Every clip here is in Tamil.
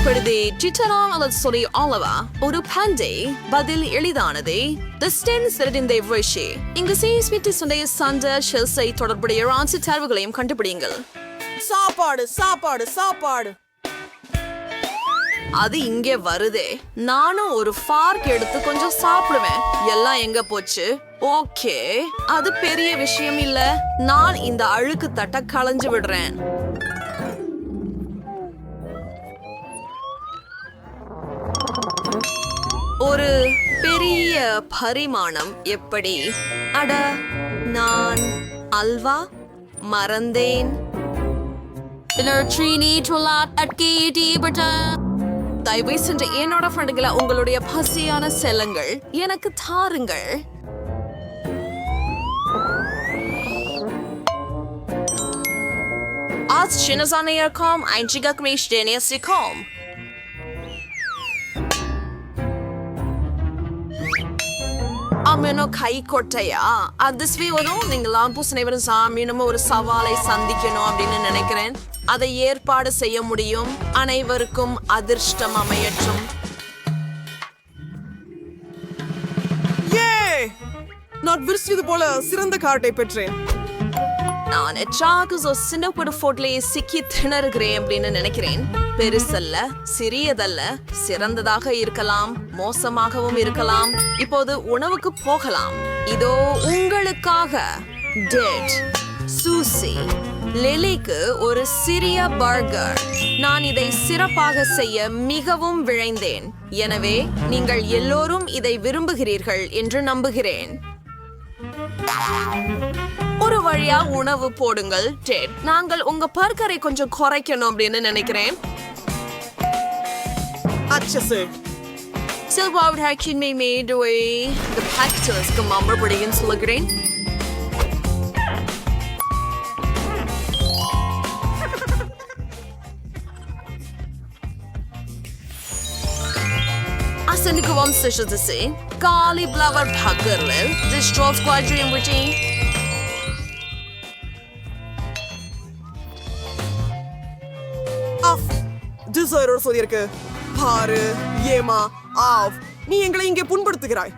இப்பொழுது ட்விட்டரால் அல்லது சொல்லி ஆலவா ஒரு பண்டை பதில் எளிதானது. The in their wish. இங்கு சேஸ்மிட்டு சுண்டைய சண்ட ஷெல்ஸை தொடர்புடைய ராட்சி தரவுகளையும் கண்டுபிடிங்கள் சாப்பாடு சாப்பாடு சாப்பாடு. அது இங்கே வருதே. நானும் ஒரு ஃபார்க் எடுத்து கொஞ்சம் சாப்பிடுவேன். எல்லாம் எங்க போச்சு? ஓகே அது பெரிய விஷயம் இல்ல. நான் இந்த அழுக்கு தட்ட களைஞ்சு விடுறேன். ஒரு பெரிய பரிமாணம் எப்படி? அட நான் அல்வா மறந்தேன். தயவு சென்று என்னோட ஃப்ரெண்டுகளை உங்களுடைய பசியான செல்லங்கள் எனக்கு தாருங்கள். Als Chinazania kom, einziger mich den erste kom. அம்மனோ கை கொட்டையா? அது ஸ்வீவதும் நீங்களாம் பூசணைவரும் சாமினும் ஒரு சவாலை சந்திக்கணும் அப்படின்னு நினைக்கிறேன். அதை ஏற்பாடு செய்ய முடியும். அனைவருக்கும் அதிர்ஷ்டம் அமையற்றும் நான் விரிச்சது போல சிறந்த கார்டை பெற்றேன். நான் எச்சாக சின்னப்பட ஃபோட்லயே சிக்கி திணறுகிறேன் அப்படின்னு நினைக்கிறேன். பெருசல்ல சிறியதல்ல சிறந்ததாக இருக்கலாம் மோசமாகவும் இருக்கலாம். இப்போது உணவுக்கு போகலாம். இதோ உங்களுக்காக டெட் சூசி. லிலிக்கு ஒரு சிறிய பர்கர். நான் இதை சிறப்பாக செய்ய மிகவும் விழைந்தேன். எனவே நீங்கள் எல்லோரும் இதை விரும்புகிறீர்கள் என்று நம்புகிறேன். ஒரு வழியா உணவு போடுங்கள் டெட் நாங்கள் உங்க பர்கரை கொஞ்சம் குறைக்கணும் அப்படின்னு நினைக்கிறேன். அச்சசு. சில்வாவுட் ஹேக்கின் மே மேடுவை இந்த பேக்டர்ஸ்க்கு மம்பப்படுகின்னு சொல்லுகிறேன் Aseniko vamsashadasi, Kali Blavar Pagarlil, this Troll Squadron routine. ஆஃப். டிசைரோட சொல்லியிருக்கு. பாரு ஏமா ஆஃப். நீ எங்களை இங்கே புண்படுத்துகிறாய்.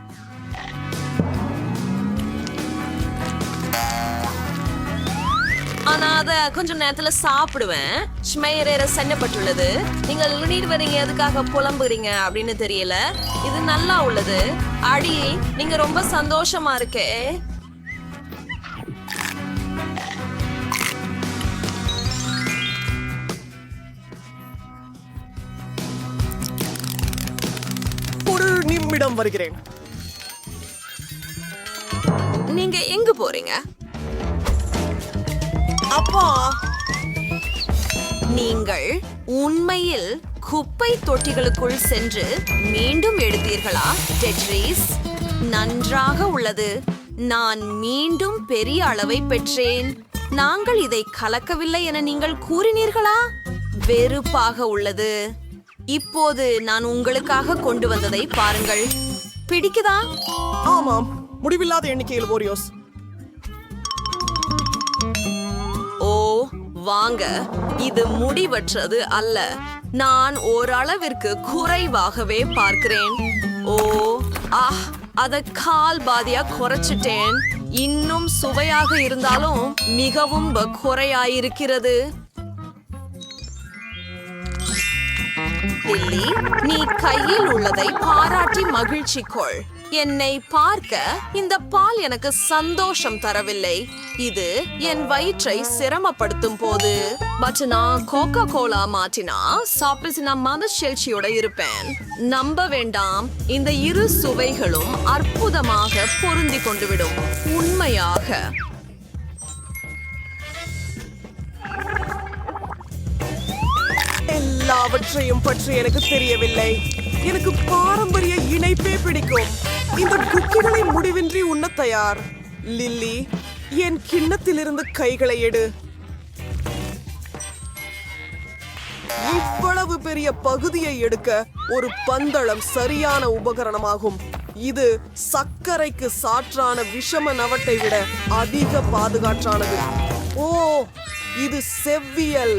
ஆனா அத கொஞ்சம் நேரத்துல சாப்பிடுவேன். ஸ்மெயரேற சென்னப்பட்டுள்ளது நீங்க நீர் வரீங்க எதுக்காக புலம்புறீங்க அப்படின்னு தெரியல. இது நல்லா உள்ளது. அடி நீங்க ரொம்ப சந்தோஷமா இருக்கே. ஒரு நிமிடம் வருகிறேன். நீங்க எங்க போறீங்க? அப்பா! நீங்கள் உண்மையில் குப்பை தொட்டிகளுக்குள் சென்று மீண்டும் எடுத்தீர்களா? டெட்ரீஸ் நன்றாக உள்ளது. நான் மீண்டும் பெரிய அளவை பெற்றேன். நாங்கள் இதை கலக்கவில்லை என நீங்கள் கூறினீர்களா? வெறுப்பாக உள்ளது. இப்போது நான் உங்களுக்காக கொண்டு வந்ததை பாருங்கள். பிடிக்குதா? ஆமாம். முடிவில்லாத எண்ணிக்கையில் ஓரியோஸ். ஓ வாங்க. இது முடிவற்றது அல்ல. நான் ஓரளவிற்கு குறைவாகவே பார்க்கிறேன். ஓ ஆஹ் அத கால் பாதியா குறைச்சிட்டேன். இன்னும் சுவையாக இருந்தாலும் மிகவும் குறையாயிருக்கிறது. டில்லி நீ கையில் உள்ளதை பாராட்டி மகிழ்ச்சி கொள் என்னை பார்க்க இந்த பால் எனக்கு சந்தோஷம் தரவில்லை. இது என் வயிற்றை சிரமப்படுத்தும் போது. பட் நான் கோகோ கோலா மாற்றினா சாப்பிட்டு நான் மனசெழ்ச்சியோட இருப்பேன். நம்ப வேண்டாம். இந்த இரு சுவைகளும் அற்புதமாக பொருந்தி கொண்டு விடும். உண்மையாக எல்லாவற்றையும் பற்றி எனக்கு தெரியவில்லை. எனக்கு பாரம்பரிய இணைப்பே பிடிக்கும். இந்த குக்கிகளை முடிவின்றி உண்ண தயார். லில்லி என் கிண்ணத்திலிருந்து கைகளை எடு. இவ்வளவு பெரிய பகுதியை எடுக்க ஒரு பந்தளம் சரியான உபகரணமாகும். இது சர்க்கரைக்கு சாற்றான விஷம நவட்டை விட அதிக பாதுகாற்றானது. ஓ இது செவ்வியல்.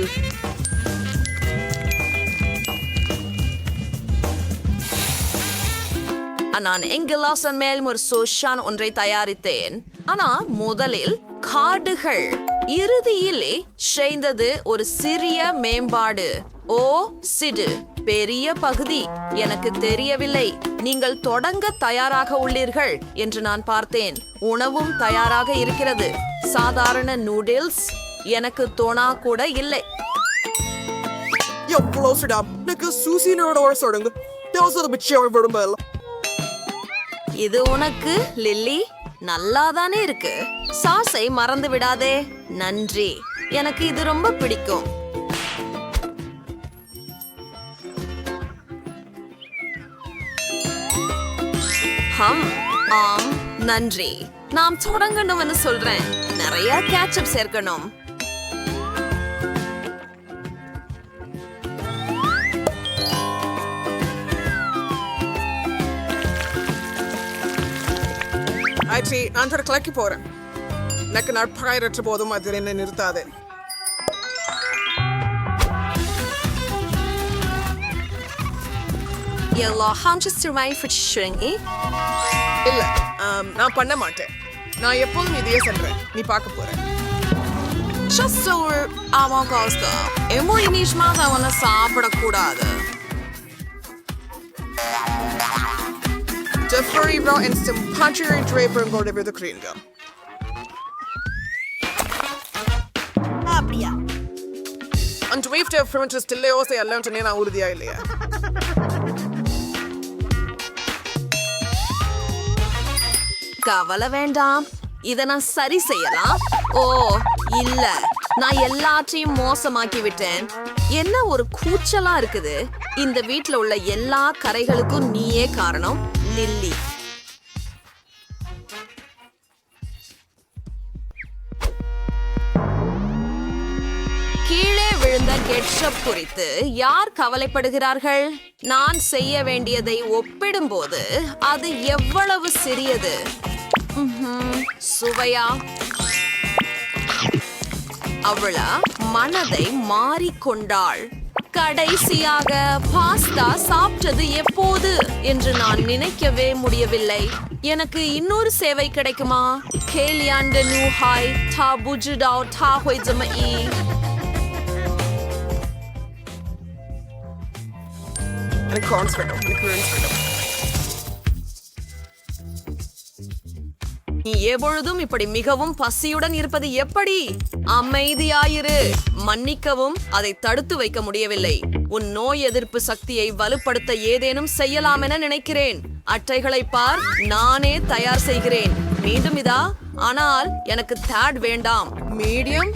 நான் எங்கெல்லாம் மேல் ஒரு சோஷான் ஒன்றை தயாரித்தேன். ஆனா முதலில் கார்டுகள் இறுதியிலே செய்தது ஒரு சிறிய மேம்பாடு. ஓ சிடு. பெரிய பகுதி. எனக்கு தெரியவில்லை. நீங்கள் தொடங்க தயாராக உள்ளீர்கள் என்று நான் பார்த்தேன். உணவும் தயாராக இருக்கிறது. சாதாரண நூடுல்ஸ் எனக்கு தோணா கூட இல்லை. எவ்வளவு சுடா எனக்கு சூசினோட வர தேவசத பிச்சை இது உனக்கு லில்லி? நல்லா தானே இருக்கு. சாஸை மறந்து விடாதே. நன்றி. எனக்கு இது ரொம்ப பிடிக்கும். ஹம் ஆம் நன்றி. நாம் தொடங்கணும்னு சொல்றேன். நிறைய கேட்சப் சேர்க்கணும். ஆச்சி நான் தர கிளக்கி போறேன். எனக்கு நட்பாயிரற்ற போதும். அதில் என்ன நிறுத்தாது. எல்லா ஹாம்சஸ்டர் மைண்ட் ஃபிட்ஷிங் இல்ல. நான் பண்ண மாட்டேன். நான் எப்போதும் இதையே சொல்றேன். நீ பார்க்க போற. Chasur Amagosta. Emo inishmata அவன சாப்பிடக்கூடாது Jeffrey bra en sympatry draper går det vid kringa. அப்படியா அந்த வீஃப்ட் ஃப்ரெண்ட்ஸ் ஸ்டில்லே ஓசை சொன்னே நான் உறுதியா இல்லையா கவலை வேண்டாம். இத நான் சரி செய்யலாம். ஓ இல்ல. நான் எல்லாத்தையும் மோசமாக்கி விட்டேன். என்ன ஒரு கூச்சலா இருக்குது? இந்த வீட்ல உள்ள எல்லா கரைகளுக்கும் நீயே காரணம் லில்லி. கீழே விழுந்த கெட்சப் குறித்து யார் கவலைப்படுகிறார்கள்? நான் செய்ய வேண்டியதை ஒப்பிடும்போது அது எவ்வளவு சிறியது? சுவையா? அவளா மனதை மாறிக்கொண்டாள். கடைசியாக பாஸ்தா சாப்பிட்டது எப்போது என்று நான் நினைக்கவே முடியவில்லை. எனக்கு இன்னொரு சேவை கிடைக்குமா? கேலியாண்ட நியூ ஹாய் தா புஜுடாவ் தா ஹொய் ஜம ஈ எனக்கு கார்ன்ஸ் வேணும். எனக்கு வேணும் நீ எப்பொழுதும் இப்படி மிகவும் பசியுடன் இருப்பது எப்படி? அமைதியாயிரு. மன்னிக்கவும் அதை தடுத்து வைக்க முடியவில்லை. உன் நோய் எதிர்ப்பு சக்தியை வலுப்படுத்த ஏதேனும் செய்யலாம் என நினைக்கிறேன். அட்டைகளை பார் நானே தயார் செய்கிறேன். மீண்டும் இதா? ஆனால் எனக்கு தேட் வேண்டாம். மீடியம்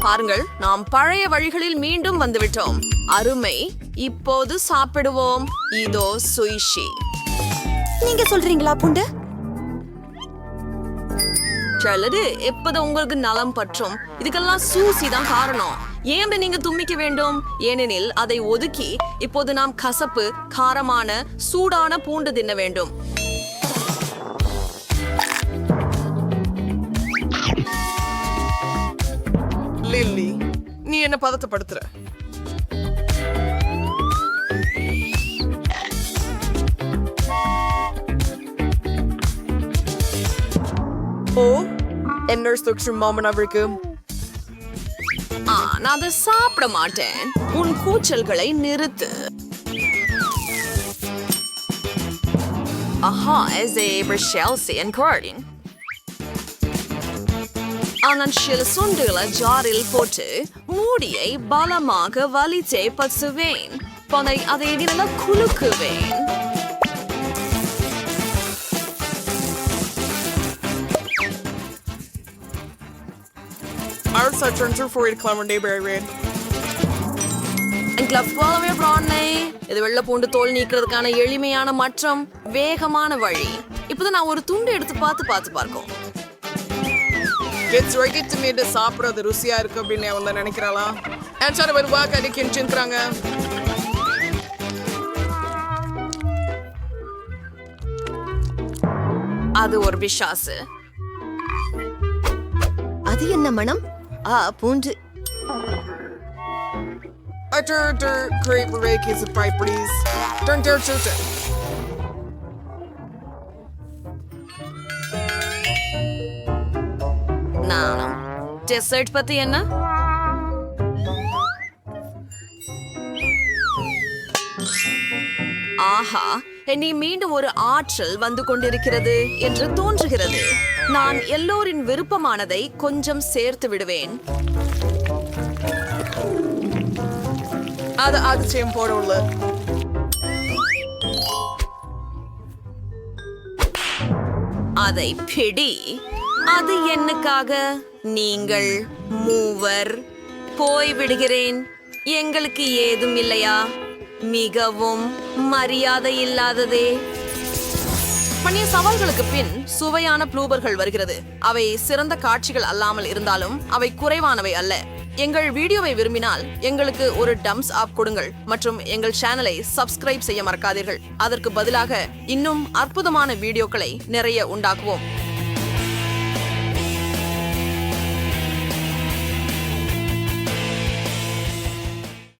பாருங்கள் நாம் பழைய வழிகளில் மீண்டும் வந்துவிட்டோம். அருமை. இப்போது சாப்பிடுவோம். இதோ சுயிஷி. நீங்க சொல்றீங்களா புண்டு? சிலது எப்போது உங்களுக்கு நலம் பற்றும். இதுக்கெல்லாம் சூசி தான் காரணம். ஏன் நீங்க தும்மிக்க வேண்டும்? ஏனெனில் அதை ஒதுக்கி இப்போது நாம் கசப்பு காரமான சூடான பூண்டு தின்ன வேண்டும். லில்லி நீ என்ன பதட்டப்படுத்துற ஓ என்ன சுக்ஷம் மாமன் அவருக்கு ஆ நான் அதை சாப்பிட மாட்டேன். உன் கூச்சல்களை நிறுத்து. Aha, es är Chelsea and Cording. நான் சில சுண்டுகளை ஜாரில் போட்டு மூடியை பலமாக வலித்தே பசுவேன். பனை அதை நல்லா குலுக்குவேன். Arsa turns her forward climber neighbor red. Club போலவே பிராட்னே இது வெள்ளை பூண்டு தோல் நீக்கிறதுக்கான எளிமையான மற்றும் வேகமான வழி. இப்போதான் நான் ஒரு துண்டு எடுத்து பார்த்து பார்த்து பார்க்கும். Right to me to சாப்பிடுறது ருசியா இருக்கு அப்படின்னு தான் நினைக்கிறாளா? ஆன்சர் வருவா கடி கிஞ்சிருக்கிறாங்க அது ஒரு பிசாசு. அது என்ன மனம்? ஆ பூண்டு Utter, utter, is a pipe, please. Turn, turn, turn, turn. நானும் டெசர்ட் பத்தி என்ன ஆஹா என்னை மீண்டும் ஒரு ஆற்றல் வந்து கொண்டிருக்கிறது என்று தோன்றுகிறது நான் எல்லோரின் விருப்பமானதை கொஞ்சம் சேர்த்து விடுவேன். அது அதிசயம் போட உள்ள அதை பிடி. அது என்னக்காக? நீங்கள் மூவர் போய் விடுகிறேன் எங்களுக்கு ஏதும் இல்லையா? மிகவும் மரியாதை இல்லாததே. பண்ணிய சவால்களுக்கு பின் சுவையான ப்ளூபர்கள் வருகிறது. அவை சிறந்த காட்சிகள் அல்லாமல் இருந்தாலும் அவை குறைவானவை அல்ல. எங்கள் வீடியோவை விரும்பினால் எங்களுக்கு ஒரு டம்ஸ் ஆப் கொடுங்கள் மற்றும் எங்கள் சேனலை சப்ஸ்கிரைப் செய்ய மறக்காதீர்கள். அதற்கு பதிலாக இன்னும் அற்புதமான வீடியோக்களை நிறைய உண்டாக்குவோம்.